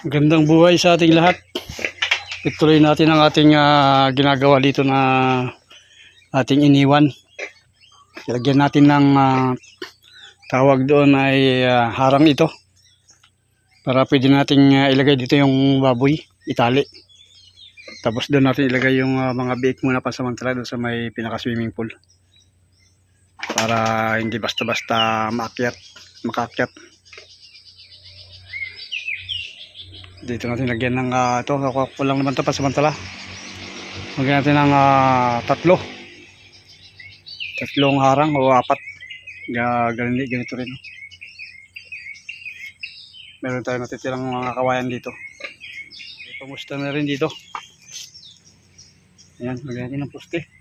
Gandang buhay sa ating lahat. Ituloy natin ang ating ah, ginagawa dito na ating iniwan. Lagyan natin ng ah, tawag doon ay ah, harang ito. Para pwede nating ah, ilagay dito yung baboy, itali. Tapos doon natin ilagay yung ah, mga biik muna pansamantala doon sa may pinaka-swimming pool. Para hindi basta-basta maakyat, makakyat. Dito natin lagyan ng uh, ito, ako lang naman ito pansamantala. Lagyan natin ng ah, tatlo. Tatlong harang o apat. Ga, ganito, ganito rin. Meron tayong natitirang mga kawayan dito. May Pamusta na rin dito. Ayan, lagyan natin ng poste.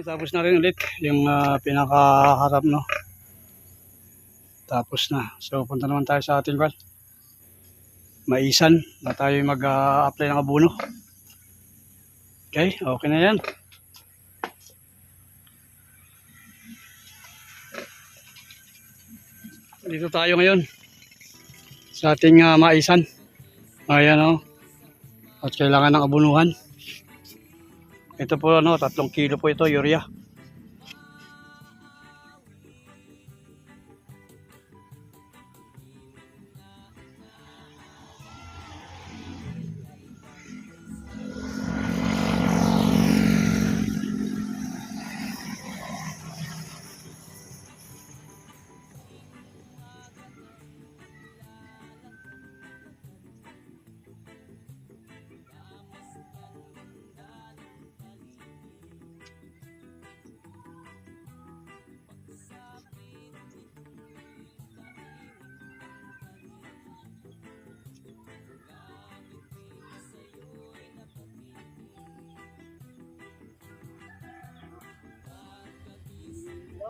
Natapos na rin ulit yung ah, pinakaharap, no? Tapos na. So, punta naman tayo sa ating kwan. Maisan na tayo mag-apply ng abono. Okay, okay na yan. Dito tayo ngayon sa ating ah, maisan. Ayan o. At kailangan ng abunuhan. Ito po ano, tatlong kilo po ito, urea.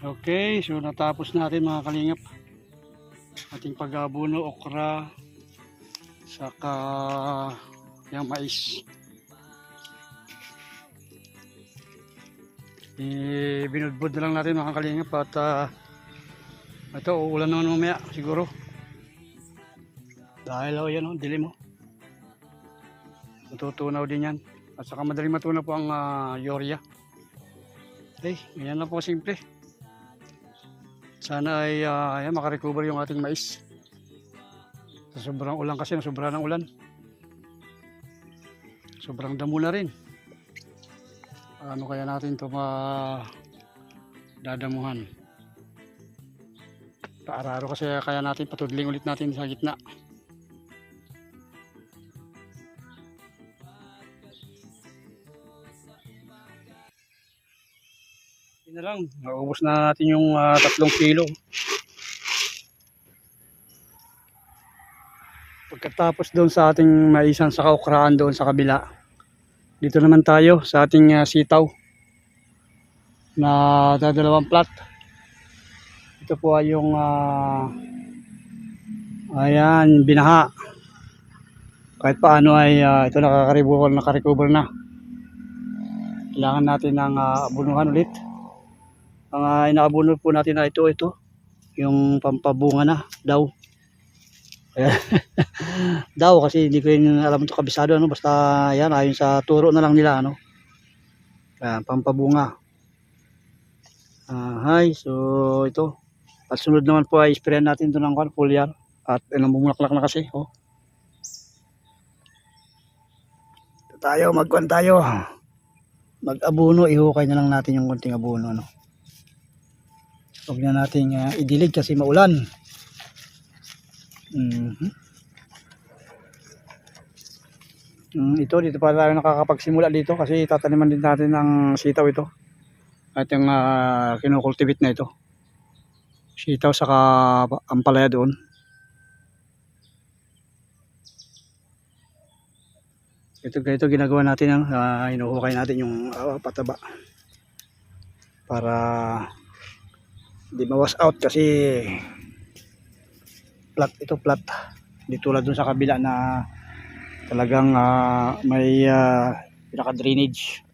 Okay, so natapos natin mga kalingap. Ating pag-abuno, okra, saka yung mais. Eh, binudbud na lang natin mga kalingap at ah, ito, uulan naman mamaya siguro. Dahil oh, yan oh, dilim oh. Matutunaw din yan. At saka madaling matunaw po ang ah, urea. Okay, ganyan lang po simple. Sana ay uh, ayan, makarecover yung ating mais. Sa sobrang ulan kasi, na sobrang ng ulan. Sobrang damo na rin. Ano kaya natin ito ma dadamuhan? Paararo kasi kaya natin patudling ulit natin sa gitna. Lang, naubos na natin yung ah, tatlong kilo. Pagkatapos doon sa ating maisan sa kaukraan doon sa kabila, dito naman tayo sa ating ah, sitaw na dadalawang plat. Ito po ay yung ah, ayan, binaha. Kahit paano ay ah, ito nakaka-recover, naka-recover na. Kailangan natin ng ah, abunuhan ulit. Ang uh, inaabunod po natin na ito, ito. Yung pampabunga na daw. Daw kasi hindi ko yun alam ito kabisado. Ano? Basta yan, ayon sa turo na lang nila. Ano? Ayan, pampabunga. Ah, hi, so ito. At sunod naman po ay sprayan natin ito ng kwan, foliar. At ilang bumulaklak na kasi. Oh. Ito tayo, magkwan tayo. Mag-abuno, ihukay na lang natin yung konting abuno. Ano? huwag na nating uh, idilig kasi maulan. Mm -hmm. mm, ito dito pa tayo nakakapagsimula dito kasi tataniman din natin ng sitaw ito. At yung ah, uh, kinukultivate na ito. Sitaw saka ampalaya doon. Ito ganito ginagawa natin ang ah, uh, inuhukay natin yung uh, pataba. Para hindi mawas out kasi flat ito flat di tulad dun sa kabila na talagang ah, may uh, pinaka drainage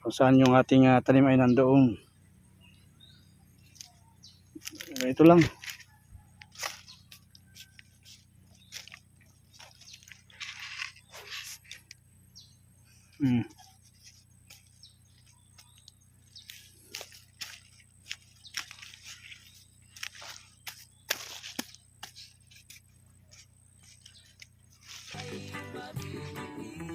kung saan yung ating ah, tanim ay nandoon ito lang Baby,